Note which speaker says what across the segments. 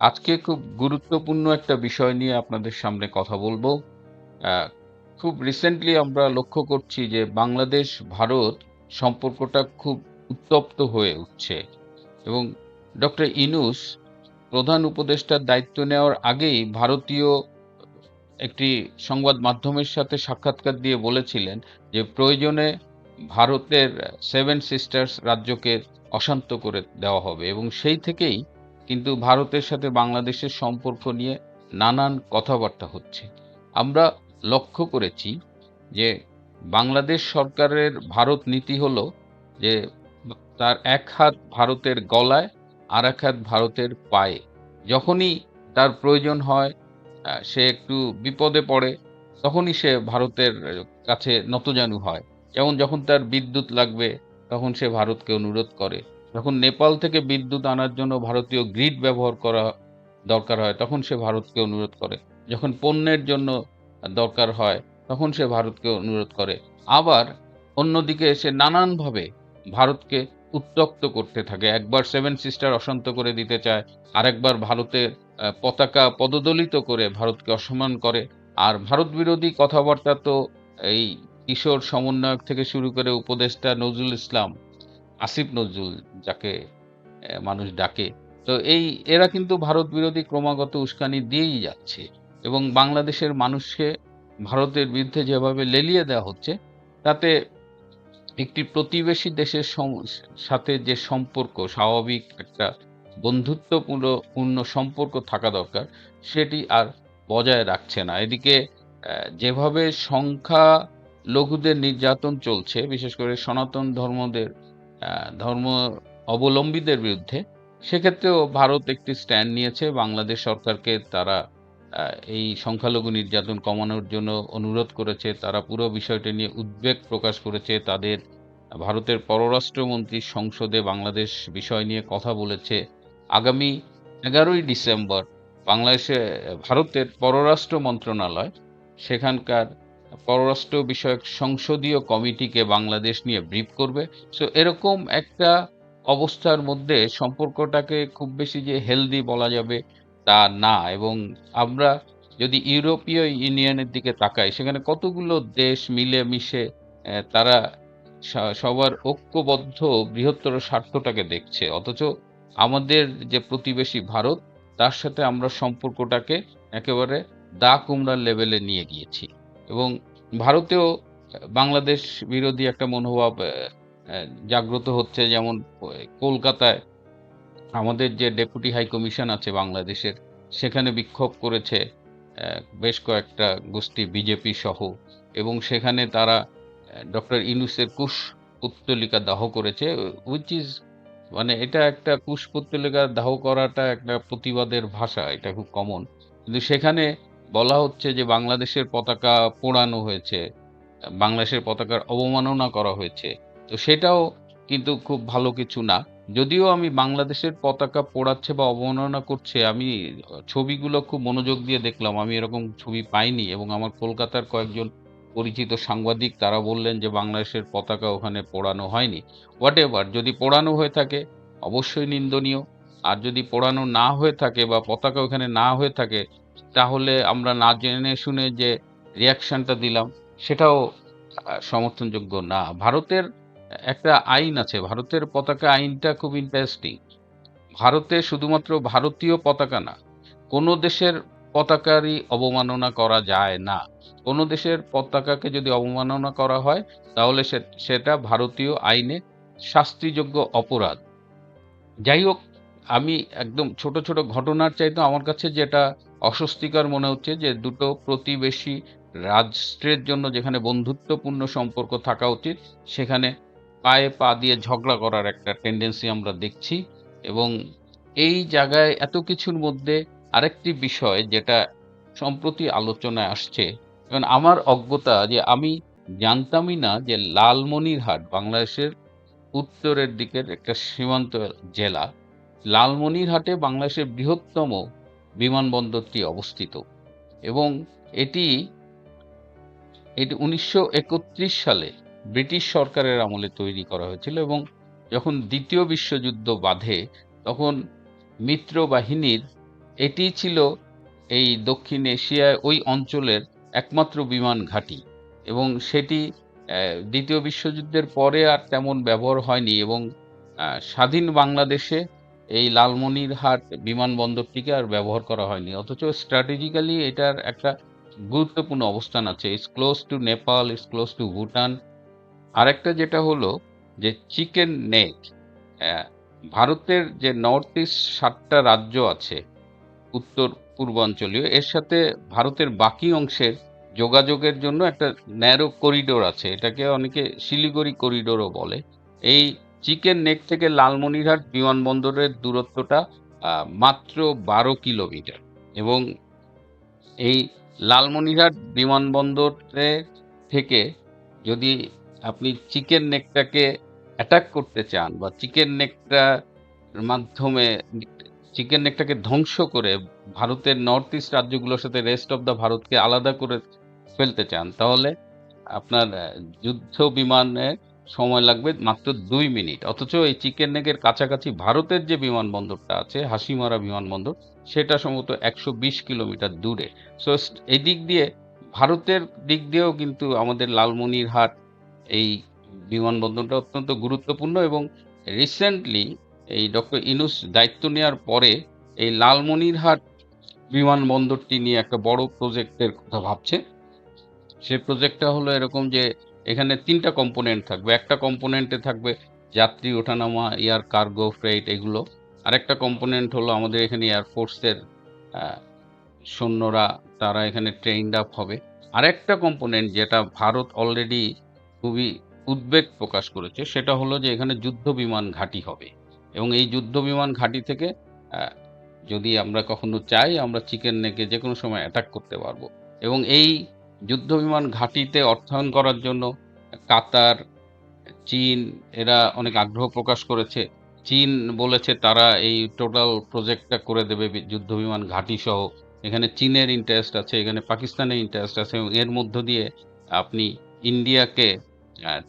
Speaker 1: আজকে খুব গুরুত্বপূর্ণ একটা বিষয় নিয়ে আপনাদের সামনে কথা বলব। খুব রিসেন্টলি আমরা লক্ষ্য করছি যে বাংলাদেশ, ভারত সম্পর্কটা খুব উত্তপ্ত হয়ে উঠছে এবং ডক্টর ইনুস প্রধান উপদেষ্টার দায়িত্ব নেওয়ার আগেই ভারতীয় একটি সংবাদ মাধ্যমের সাথে সাক্ষাৎকার দিয়ে বলেছিলেন যে প্রয়োজনে ভারতের সেভেন সিস্টার্স রাজ্যকে অশান্ত করে দেওয়া হবে এবং সেই থেকেই কিন্তু ভারতের সাথে বাংলাদেশের সম্পর্ক নিয়ে নানান কথাবার্তা হচ্ছে। আমরা লক্ষ্য করেছি যে বাংলাদেশ সরকারের ভারত নীতি হলো যে তার এক হাত ভারতের গলায়, আর এক হাত ভারতের পায়ে। যখনই তার প্রয়োজন হয় সে একটু বিপদে পড়ে, তখনই সে ভারতের কাছে নতজানু হয়। যেমন যখন তার বিদ্যুৎ লাগবে, তখন সে ভারতকে অনুরোধ করে। যখন নেপাল থেকে বিদ্যুৎ আনার জন্য ভারতীয় গ্রিড ব্যবহার করা দরকার হয়, তখন সে ভারতকে অনুরোধ করে। যখন পণ্যের জন্য দরকার হয়, তখন সে ভারতকে অনুরোধ করে। আবার অন্যদিকে সে নানানভাবে ভারতকে উত্তক্ত করতে থাকে। একবার সেভেন সিস্টার অশান্ত করে দিতে চায়, আরেকবার ভারতের পতাকা পদদলিত করে ভারতকে অসম্মান করে। আর ভারত বিরোধী কথাবার্তা তো এই কিশোর সমন্বয়ক থেকে শুরু করে উপদেষ্টা নজরুল ইসলাম আসিফ নজরুল, যাকে মানুষ ডাকে। তো এই, এরা কিন্তু ভারত বিরোধী ক্রমাগত উস্কানি দিয়েই যাচ্ছে এবং বাংলাদেশের মানুষকে ভারতের বিরুদ্ধে যেভাবে লেলিয়ে দেওয়া হচ্ছে, তাতে একটি প্রতিবেশী দেশের সাথে যে সম্পর্ক, স্বাভাবিক একটা বন্ধুত্বপূর্ণ, পূর্ণ সম্পর্ক থাকা দরকার, সেটি আর বজায় রাখছে না। এদিকে যেভাবে সংখ্যা লঘুদের নির্যাতন চলছে, বিশেষ করে সনাতন ধর্মদের ধর্ম অবলম্বীদের বিরুদ্ধে। সেক্ষেত্রেও ভারত একটি স্ট্যান্ড নিয়েছে। বাংলাদেশ সরকারকে তারা এই সংখ্যালঘু নির্যাতন কমানোর জন্য অনুরোধ করেছে। তারা পুরো বিষয়টি নিয়ে উদ্বেগ প্রকাশ করেছে। তাদের ভারতের পররাষ্ট্রমন্ত্রী সংসদে বাংলাদেশ বিষয় নিয়ে কথা বলেছে। আগামী এগারোই ডিসেম্বর বাংলাদেশে, ভারতের পররাষ্ট্র মন্ত্রণালয়, সেখানকার পররাষ্ট্র বিষয়ক সংসদীয় কমিটিকে বাংলাদেশ নিয়ে ব্রিফ করবে। সো এরকম একটা অবস্থার মধ্যে সম্পর্কটাকে খুব বেশি যে হেলদি বলা যাবে তা না। এবং আমরা যদি ইউরোপীয় ইউনিয়নের দিকে তাকাই, সেখানে কতগুলো দেশ মিলে মিশে তারা সবার ঐক্যবদ্ধ বৃহত্তর স্বার্থটাকে দেখছে। অথচ আমাদের যে প্রতিবেশী ভারত, তার সাথে আমরা সম্পর্কটাকে একেবারে দা কুমড়ার লেভেলে নিয়ে গিয়েছি। এবং ভারতেও বাংলাদেশ বিরোধী একটা মনোভাব জাগ্রত হচ্ছে। যেমন কলকাতায় আমাদের যে ডেপুটি হাই কমিশন আছে বাংলাদেশের, সেখানে বিক্ষোভ করেছে বেশ কয়েকটা গোষ্ঠী, বিজেপি সহ। এবং সেখানে তারা ডক্টর ইনুসের কুশ পুত্তলিকা দাহ করেছে উইচ ইজ মানে এটা একটা কুশ পুত্তলিকা দাহ করাটা একটা প্রতিবাদের ভাষা, এটা খুব কমন কিন্তু সেখানে বলা হচ্ছে যে বাংলাদেশের পতাকা পোড়ানো হয়েছে, বাংলাদেশের পতাকার অবমাননা করা হয়েছে। তো সেটাও কিন্তু খুব ভালো কিছু না। যদিও আমি বাংলাদেশের পতাকা পোড়াচ্ছে বা অবমাননা করছে, আমি ছবিগুলো খুব মনোযোগ দিয়ে দেখলাম। আমি এরকম ছবি পাইনি এবং আমার কলকাতার কয়েকজন পরিচিত সাংবাদিক, তারা বললেন যে বাংলাদেশের পতাকা ওখানে পোড়ানো হয়নি। হোয়াট এভার যদি পোড়ানো হয়ে থাকে, অবশ্যই নিন্দনীয়। আর যদি পোড়ানো না হয়ে থাকে বা পতাকা ওখানে না হয়ে থাকে তাহলে আমরা না জেনে শুনে যে রিয়াকশনটা দিলাম, সেটাও সমর্থনযোগ্য না। ভারতের, একটা আইন আছে, ভারতের পতাকা আইনটা খুব ইন্টারেস্টিং ভারতে শুধুমাত্র ভারতীয় পতাকা না, কোনো দেশের পতাকারই অবমাননা করা যায় না। কোনো দেশের পতাকাকে যদি অবমাননা করা হয়, তাহলে সেটা ভারতীয় আইনে শাস্তিযোগ্য অপরাধ। যাই হোক, আমি একদম ছোট ছোট ঘটনার চাইতে আমার কাছে যেটা অস্বস্তিকর মনে হচ্ছে যে দুটো প্রতিবেশী রাষ্ট্রের জন্য যেখানে বন্ধুত্বপূর্ণ সম্পর্ক থাকা উচিত, সেখানে পায়ে পা দিয়ে ঝগড়া করার একটা টেন্ডেন্সি আমরা দেখছি এবং এই জায়গায় এত কিছুর মধ্যে আরেকটি বিষয় যেটা সম্প্রতি আলোচনায় আসছে। কারণ আমার অজ্ঞতা যে আমি জানতামই না যে লালমনিরহাট বাংলাদেশের উত্তরের দিকের একটা সীমান্ত জেলা। লালমনিরহাটে বাংলাদেশের বৃহত্তম বিমানবন্দরটি অবস্থিত। এবং এটি এটি উনিশশো একত্রিশ সালে ব্রিটিশ সরকারের আমলে তৈরি করা হয়েছিল এবং যখন দ্বিতীয় বিশ্বযুদ্ধ বাধে, তখন মিত্র বাহিনীর এটিই ছিল এই দক্ষিণ এশিয়ায় ওই অঞ্চলের একমাত্র বিমান ঘাঁটি এবং সেটি দ্বিতীয় বিশ্বযুদ্ধের পরে আর তেমন ব্যবহার হয়নি এবং স্বাধীন বাংলাদেশে এই লালমনিরহাট বিমানবন্দরটিকে আর ব্যবহার করা হয়নি। অথচ স্ট্র্যাটেজিক্যালি এটার একটা গুরুত্বপূর্ণ অবস্থান আছে। It's close to Nepal it's close to Bhutan আরেকটা যেটা হলো যে চিকেন নেক ভারতের যে নর্থ ইস্ট সাতটা রাজ্য আছে, উত্তর পূর্বাঞ্চলীয়, এর সাথে ভারতের বাকি অংশের যোগাযোগের জন্য একটা ন্যারো করিডোর আছে। এটাকে অনেকে শিলিগুড়ি করিডোরও বলে। এই চিকেন নেক থেকে লালমনিরহাট বিমানবন্দরের দূরত্বটা মাত্র বারো কিলোমিটার। এবং এই লালমনিরহাট বিমানবন্দরে থেকে যদি আপনি চিকেন নেকটাকে অ্যাটাক করতে চান বা চিকেন নেকটার মাধ্যমে চিকেন নেকটাকে ধ্বংস করে ভারতের নর্থ ইস্ট রাজ্যগুলোর সাথে রেস্ট অফ দ্য ভারতকে আলাদা করে ফেলতে চান, তাহলে আপনার যুদ্ধ বিমানে সময় লাগবে মাত্র দুই মিনিট। অথচ এই চিকেন নেকের কাছাকাছি ভারতের যে বিমানবন্দরটা আছে, হাসিমারা বিমানবন্দর, সেটা সম্ভবত একশো বিশ কিলোমিটার দূরে। সো এই দিক দিয়ে, ভারতের দিক দিয়েও কিন্তু আমাদের লালমনিরহাট এই বিমানবন্দরটা অত্যন্ত গুরুত্বপূর্ণ এবং রিসেন্টলি এই ডক্টর ইনুস দায়িত্ব নেওয়ার পরে এই লালমনিরহাট বিমানবন্দরটি নিয়ে একটা বড় প্রজেক্টের কথা ভাবছে। সে প্রজেক্টটা হলো এরকম যে এখানে তিনটা কম্পোনেন্ট থাকবে। একটা কম্পোনেন্টে থাকবে যাত্রী ওঠানামা এয়ার কার্গো ফ্রেট এগুলো। আরেকটা কম্পোনেন্ট হলো আমাদের এখানে এয়ারফোর্সের সৈন্যরা, তারা এখানে ট্রেইনড আপ হবে। আরেকটা কম্পোনেন্ট যেটা ভারত অলরেডি খুবই উদ্বেগ প্রকাশ করেছে, সেটা হলো যে এখানে যুদ্ধ বিমান ঘাঁটি হবে। এবং এই যুদ্ধ বিমান ঘাঁটি থেকে যদি আমরা কখনো চাই, আমরা চিকেন নেকে যে কোনো সময় অ্যাটাক করতে পারব। এবং এই যুদ্ধ বিমান ঘাঁটিতে অর্থায়ন করার জন্য কাতার, চীন, এরা অনেক আগ্রহ প্রকাশ করেছে। চীন বলেছে তারা এই টোটাল প্রজেক্টটা করে দেবে বি- যুদ্ধ বিমান ঘাঁটি সহ এখানে চীনের ইন্টারেস্ট আছে, এখানে পাকিস্তানের ইন্টারেস্ট আছে এবং এর মধ্য দিয়ে আপনি ইন্ডিয়াকে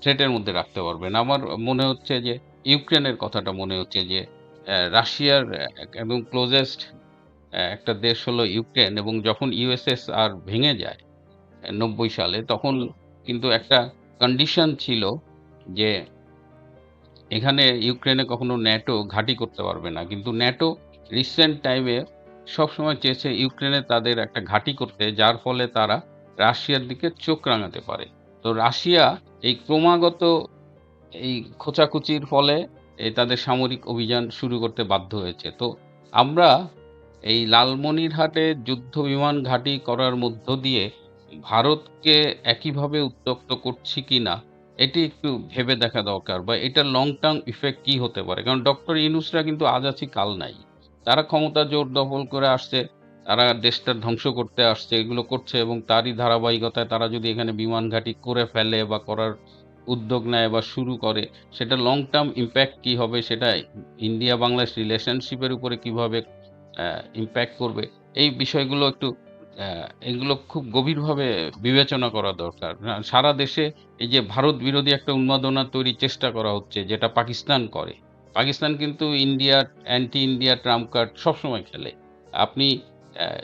Speaker 1: থ্রেটের মধ্যে রাখতে পারবেন। আমার মনে হচ্ছে যে, ইউক্রেনের কথাটা মনে হচ্ছে যে রাশিয়ার একদম ক্লোজেস্ট একটা দেশ হলো ইউক্রেন এবং যখন ইউএসএস আর ভেঙে যায় নব্বই সালে, তখন কিন্তু একটা কন্ডিশন ছিল যে এখানে ইউক্রেনে কখনো ন্যাটো ঘাঁটি করতে পারবে না। কিন্তু ন্যাটো রিসেন্ট টাইমে সবসময় চেয়েছে ইউক্রেনে তাদের একটা ঘাঁটি করতে, যার ফলে তারা রাশিয়ার দিকে চোখ রাঙাতে পারে। তো রাশিয়া এই ক্রমাগত এই খোঁচাখুচির ফলে এই তাদের সামরিক অভিযান শুরু করতে বাধ্য হয়েছে। তো আমরা এই লালমনিরহাটে যুদ্ধ বিমান ঘাঁটি করার মধ্য দিয়ে ভারতকে একইভাবে উত্তক্ত করছি কি না, এটি একটু ভেবে দেখা দরকার বা এটা লং টার্ম ইফেক্ট কি হতে পারে? কারণ ডক্টর ইনুসরা কিন্তু আজ আছি, কাল নাই। তারা ক্ষমতা জোর দখল করে আসছে, তারা দেশটা ধ্বংস করতে আসছে, এগুলো করছে এবং তারই ধারাবাহিকতায় তারা যদি এখানে বিমান ঘাঁটি করে ফেলে বা করার উদ্যোগ নেয় বা শুরু করে, সেটা লং টার্ম ইম্প্যাক্ট কি হবে, সেটা ইন্ডিয়া বাংলাদেশ রিলেশনশিপের উপরে কীভাবে ইম্প্যাক্ট করবে, এই বিষয়গুলো একটু এগুলো খুব গভীরভাবে বিবেচনা করা দরকার। সারা দেশে এই যে ভারত বিরোধী একটা উন্মাদনা তৈরির চেষ্টা করা হচ্ছে, যেটা পাকিস্তান করে। পাকিস্তান কিন্তু ইন্ডিয়ার অ্যান্টি ইন্ডিয়া ট্রাম্প কার্ড সবসময় খেলে। আপনি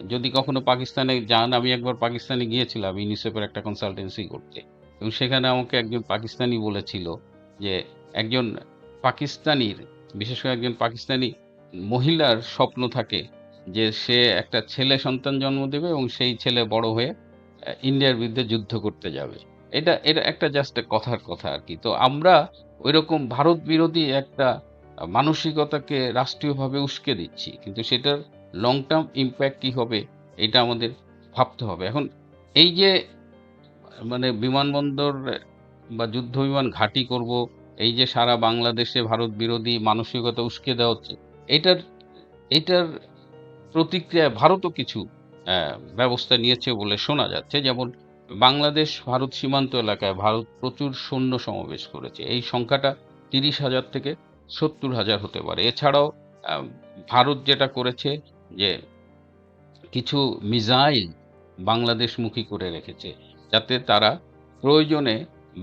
Speaker 1: যদি কখনো পাকিস্তানে যান, আমি একবার পাকিস্তানে গিয়েছিলাম, ইউনিসেফের একটা কনসালটেন্সি করতে। এবং সেখানে আমাকে একজন পাকিস্তানি বলেছিল যে, একজন পাকিস্তানির, বিশেষ করে একজন পাকিস্তানি মহিলার স্বপ্ন থাকে যে সে একটা ছেলে সন্তান জন্ম দেবে এবং সেই ছেলে বড় হয়ে ইন্ডিয়ার বিরুদ্ধে যুদ্ধ করতে যাবে। এটা এটা একটা জাস্ট কথার কথা আর কি। তো আমরা ওইরকম ভারত বিরোধী একটা মানসিকতাকে রাষ্ট্রীয়ভাবে উস্কে দিচ্ছি, কিন্তু সেটার লং টার্ম ইম্প্যাক্ট কি হবে, এটা আমাদের ভাবতে হবে। এখন এই যে মানে বিমানবন্দর বা যুদ্ধ বিমান ঘাঁটি করব, এই যে সারা বাংলাদেশে ভারত বিরোধী মানসিকতা উস্কে দেওয়া হচ্ছে, এটার এটার প্রতিক্রিয়া ভারতও কিছু ব্যবস্থা নিয়েছে বলে শোনা যাচ্ছে। যেমন বাংলাদেশ, ভারত সীমান্ত এলাকায় ভারত প্রচুর সৈন্য সমাবেশ করেছে। এই সংখ্যাটা তিরিশ হাজার থেকে সত্তর হাজার হতে পারে। এছাড়াও ভারত যেটা করেছে যে কিছু মিসাইল বাংলাদেশমুখী করে রেখেছে, যাতে তারা প্রয়োজনে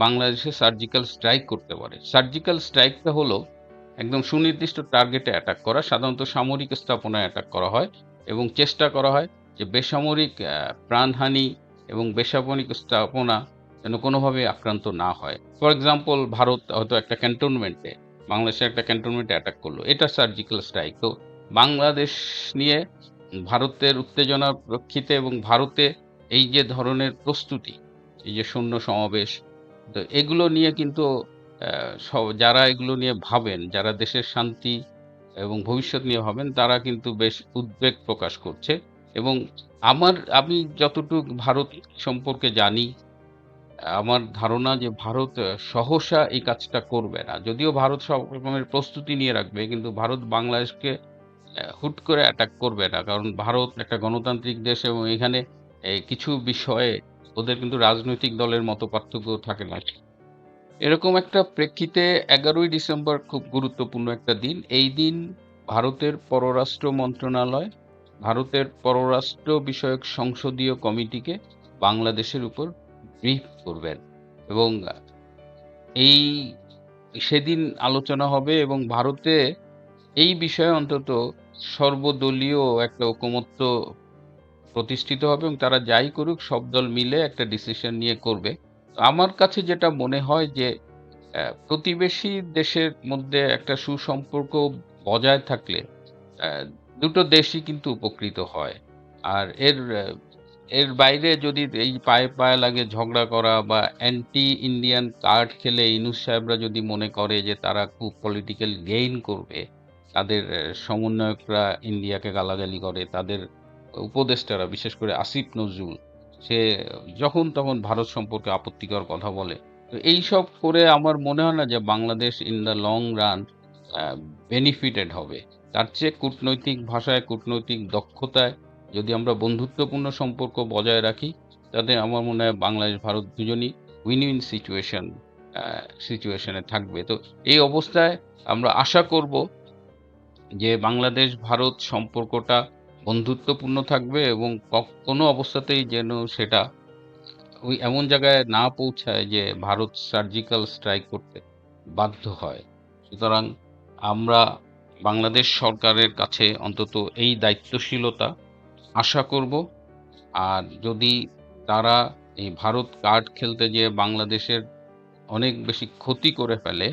Speaker 1: বাংলাদেশে সার্জিক্যাল স্ট্রাইক করতে পারে। সার্জিক্যাল স্ট্রাইকটা হলো একদম সুনির্দিষ্ট টার্গেটে অ্যাটাক করা, সাধারণত সামরিক স্থাপনায় অ্যাটাক করা হয় এবং চেষ্টা করা হয় যে বেসামরিক প্রাণহানি এবং বেসামরিক স্থাপনা যেন কোনোভাবে আক্রান্ত না হয়। ফর এক্সাম্পল ভারত হয়তো একটা ক্যান্টনমেন্টে বাংলাদেশের একটা ক্যান্টনমেন্টে অ্যাটাক করল। এটা সার্জিক্যাল স্ট্রাইক তো বাংলাদেশ নিয়ে ভারতের উত্তেজনার প্রেক্ষিতে এবং ভারতে এই যে ধরনের প্রস্তুতি, এই যে সৈন্য সমাবেশ, তো এগুলো নিয়ে কিন্তু সব- যারা এগুলো নিয়ে ভাবেন, যারা দেশের শান্তি এবং ভবিষ্যৎ নিয়ে ভাবেন, তারা কিন্তু বেশ উদ্বেগ প্রকাশ করছে। এবং আমার, আমি যতটুকু ভারত সম্পর্কে জানি, আমার ধারণা যে ভারত সহসা এই কাজটা করবে না। যদিও ভারত সব রকমের প্রস্তুতি নিয়ে রাখবে, কিন্তু ভারত বাংলাদেশকে হুট করে অ্যাটাক করবে না। কারণ ভারত একটা গণতান্ত্রিক দেশ এবং এখানে কিছু বিষয়ে ওদের কিন্তু রাজনৈতিক দলের মতো পার্থক্য থাকে না। এরকম একটা প্রেক্ষিতে এগারোই ডিসেম্বর খুব গুরুত্বপূর্ণ একটা দিন। এই দিন ভারতের পররাষ্ট্র মন্ত্রণালয়, ভারতের পররাষ্ট্র বিষয়ক সংসদীয় কমিটিকে বাংলাদেশের উপর ব্রিফ করবেন এবং এই সেদিন আলোচনা হবে এবং ভারতে এই বিষয়ে অন্তত সর্বদলীয় একটা ঐকমত্য প্রতিষ্ঠিত হবে এবং তারা যাই করুক, সব দল মিলে একটা ডিসিশন নিয়ে করবে। আমার কাছে যেটা মনে হয় যে প্রতিবেশী দেশের মধ্যে একটা সুসম্পর্ক বজায় থাকলে দুটো দেশই কিন্তু উপকৃত হয়। আর এর এর বাইরে যদি এই পায়ে পায়ে লাগে ঝগড়া করা বা অ্যান্টি ইন্ডিয়ান কার্ড খেলে ইনুস সাহেবরা যদি মনে করে যে তারা খুব পলিটিক্যাল গেইন করবে, তাদের সমন্বয়করা ইন্ডিয়াকে গালাগালি করে, তাদের উপদেষ্টারা, বিশেষ করে আসিফ নজরুল সে যখন তখন ভারত সম্পর্কে আপত্তিকর কথা বলে। তো এইসব করে আমার মনে হয় না যে Bangladesh in the long run benefited হবে। তার চেয়ে কূটনৈতিক ভাষায়, কূটনৈতিক দক্ষতায় যদি আমরা বন্ধুত্বপূর্ণ সম্পর্ক বজায় রাখি, তাতে আমার মনে হয় বাংলাদেশ, ভারত দুজনই উইন উইন সিচুয়েশন সিচুয়েশনে থাকবে। তো এই অবস্থায় আমরা আশা করব যে বাংলাদেশ, ভারত সম্পর্কটা বন্ধুত্বপূর্ণ থাকবে এবং কোনো অবস্থাতেই যেন সেটা ওই এমন জায়গায় না পৌঁছায় যে ভারত সার্জিক্যাল স্ট্রাইক করতে বাধ্য হয়। সুতরাং আমরা বাংলাদেশ সরকারের কাছে অন্তত এই দায়িত্বশীলতা আশা করব। আর যদি তারা এই ভারত কার্ড খেলতে গিয়ে বাংলাদেশের অনেক বেশি ক্ষতি করে ফেলে,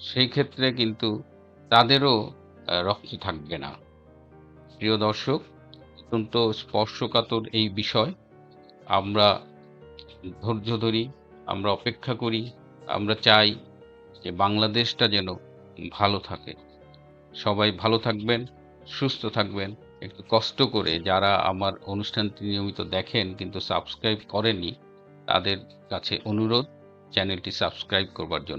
Speaker 1: সেই ক্ষেত্রে কিন্তু তাদেরও রক্ষে থাকবে না। প্রিয় দর্শক, অত্যন্ত স্পর্শকাতর এই বিষয়। আমরা ধৈর্য ধরি, আমরা অপেক্ষা করি, আমরা চাই যে বাংলাদেশটা যেন ভালো থাকে। সবাই ভালো থাকবেন, সুস্থ থাকবেন। একটু কষ্ট করে যারা আমার অনুষ্ঠানটি নিয়মিত দেখেন কিন্তু সাবস্ক্রাইব করেননি, তাদের কাছে অনুরোধ, চ্যানেলটি সাবস্ক্রাইব করবার জন্য।